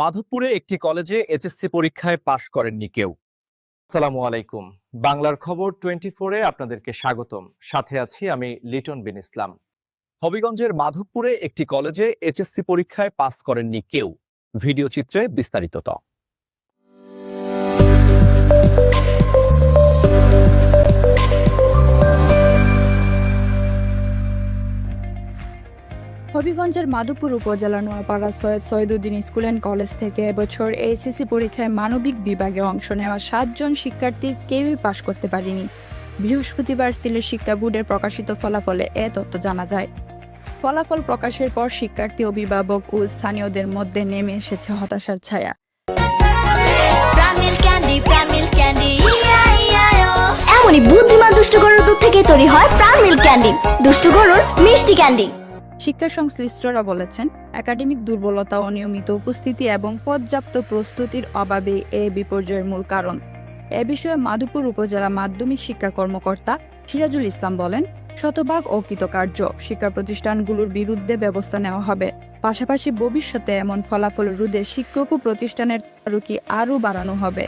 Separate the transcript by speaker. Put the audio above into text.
Speaker 1: মাধবপুরে একটি কলেজে এইচএসসি পরীক্ষায় পাশ করেননি কেউ। সালামু আলাইকুম। বাংলার খবর টোয়েন্টি ফোরে আপনাদেরকে স্বাগতম। সাথে আছি আমি লিটন বিন ইসলাম। হবিগঞ্জের মাধবপুরে একটি কলেজে এইচএসসি পরীক্ষায় পাস করেননি কেউ। ভিডিও চিত্রে বিস্তারিত
Speaker 2: হবিগঞ্জের মাধবপুর উপজেলা Noapara Syed Syeduddin school and college থেকে এবছর এইচএসসি পরীক্ষায় মানবিক বিভাগে অংশ নেওয়া সাতজন শিক্ষার্থীর কেউই পাশ করতে পারেনি। বৃহস্পতিবার সিলেট শিক্ষা বোর্ডের প্রকাশিত ফলাফলে এ তথ্য জানা যায়। ফলাফল প্রকাশের পর শিক্ষার্থী অভিভাবক ও স্থানীয়দের মধ্যে নেমে এসেছে হতাশার ছায়া।
Speaker 3: Pran milk candy Pran milk candy ও। এমনই বুদ্ধিমান দুষ্ট গরুর দুধ থেকে তৈরি হয় প্রাণ মিল্ক ক্যান্ডি দুষ্ট গরুর মিষ্টি ক্যান্ডি
Speaker 2: শিক্ষা সংশ্লিষ্টরা বলেছেন, একাডেমিক দুর্বলতা অনিয়মিত উপস্থিতি এবং পর্যাপ্ত প্রস্তুতির অভাবে এ বিপর্যয়ের মূল কারণ। এ বিষয়ে মাধুপুর উপজেলা মাধ্যমিক শিক্ষা কর্মকর্তা সিরাজুল ইসলাম বলেন, শতভাগ অকৃতকার্য, শিক্ষা প্রতিষ্ঠানগুলোর বিরুদ্ধে ব্যবস্থা নেওয়া হবে। পাশাপাশি ভবিষ্যতে এমন ফলাফল রোধে শিক্ষক ও প্রতিষ্ঠানের তারুকি আরও বাড়ানো হবে?